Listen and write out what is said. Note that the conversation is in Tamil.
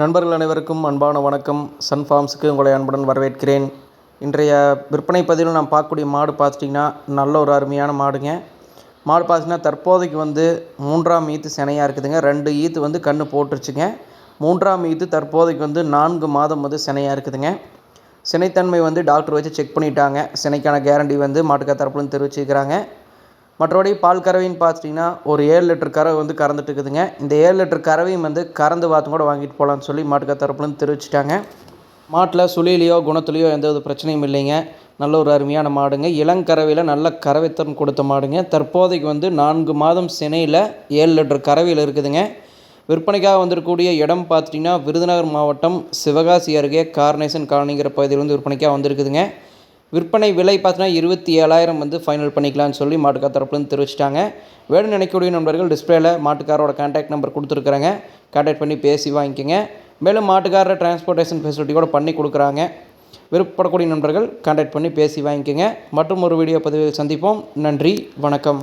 நண்பர்கள் அனைவருக்கும் அன்பான வணக்கம். சன் ஃபார்ம்ஸுக்கு உங்களை அன்புடன் வரவேற்கிறேன். இன்றைய விற்பனை பதிவில் நான் பார்க்கக்கூடிய மாடு பார்த்துட்டிங்கன்னா நல்ல ஒரு அருமையான மாடுங்க. மாடு பார்த்திங்கன்னா தற்போதைக்கு வந்து மூன்றாம் ஈத்து சினையாக இருக்குதுங்க. ரெண்டு ஈத்து வந்து கன்று போட்டுருச்சுங்க. மூன்றாம் ஈத்து தற்போதைக்கு வந்து நான்கு மாதம் வந்து சினையாக இருக்குதுங்க. சினைத்தன்மை வந்து டாக்டர் வச்சு செக் பண்ணிட்டாங்க. சினைக்கான கேரண்டி வந்து மாட்டுக்கா தரப்புலன்னு தெரிவிச்சிருக்கிறாங்க. மற்றபடி பால் கறவைன்னு பார்த்துட்டிங்கன்னா ஒரு ஏழு லிட்டர் கறவை வந்து கறந்துட்டு இருக்குதுங்க இந்த ஏழு லிட்டர் கறவையும் வந்து கறந்து வாத்தும் கூட வாங்கிட்டு போகலான்னு சொல்லி மாட்டுக்கார தரப்புலேருந்து தெரிவிச்சிட்டாங்க. மாட்டில் சுழிலையோ குணத்துலையோ எந்த ஒரு பிரச்சனையும் இல்லைங்க. நல்ல ஒரு அருமையான மாடுங்க. இளங்கறவையில் நல்ல கறவைத்தன் கொடுத்த மாடுங்க. தற்போதைக்கு வந்து நான்கு மாதம் சினையில் ஏழு லிட்டர் கறவையில் இருக்குதுங்க. விற்பனைக்காக வந்திருக்கக்கூடிய இடம் பார்த்துட்டிங்கன்னா விருதுநகர் மாவட்டம் சிவகாசி அருகே கார்னேசன் காலனிங்கிற பகுதியில் வந்து விற்பனைக்காக வந்திருக்குதுங்க. விற்பனை விலை பார்த்தீங்கன்னா இருபத்தி ஏழாயிரம் வந்து ஃபைனல் பண்ணிக்கலாம்னு சொல்லி மாட்டுக்கார் தரப்புலேருந்து தெரிவிச்சிட்டாங்க. வேணும் நினைக்கக்கூடிய நண்பர்கள் டிஸ்பிளேல மாட்டுக்காரோட கான்டாக்ட் நம்பர் கொடுத்துருக்குறாங்க. கான்டாக்ட் பண்ணி பேசி வாங்கிக்கோங்க. மேலும் மாட்டுக்காரர் டிரான்ஸ்போர்ட்டேஷன் ஃபெசிலிட்டி கூட பண்ணி கொடுக்குறாங்க. விருப்பப்படக்கூடிய நண்பர்கள் கான்டாக்ட் பண்ணி பேசி வாங்கிக்கோங்க. மற்றும் ஒரு வீடியோ பதிவில் சந்திப்போம். நன்றி வணக்கம்.